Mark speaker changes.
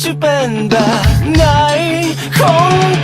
Speaker 1: จะเป็นแบบไหนคง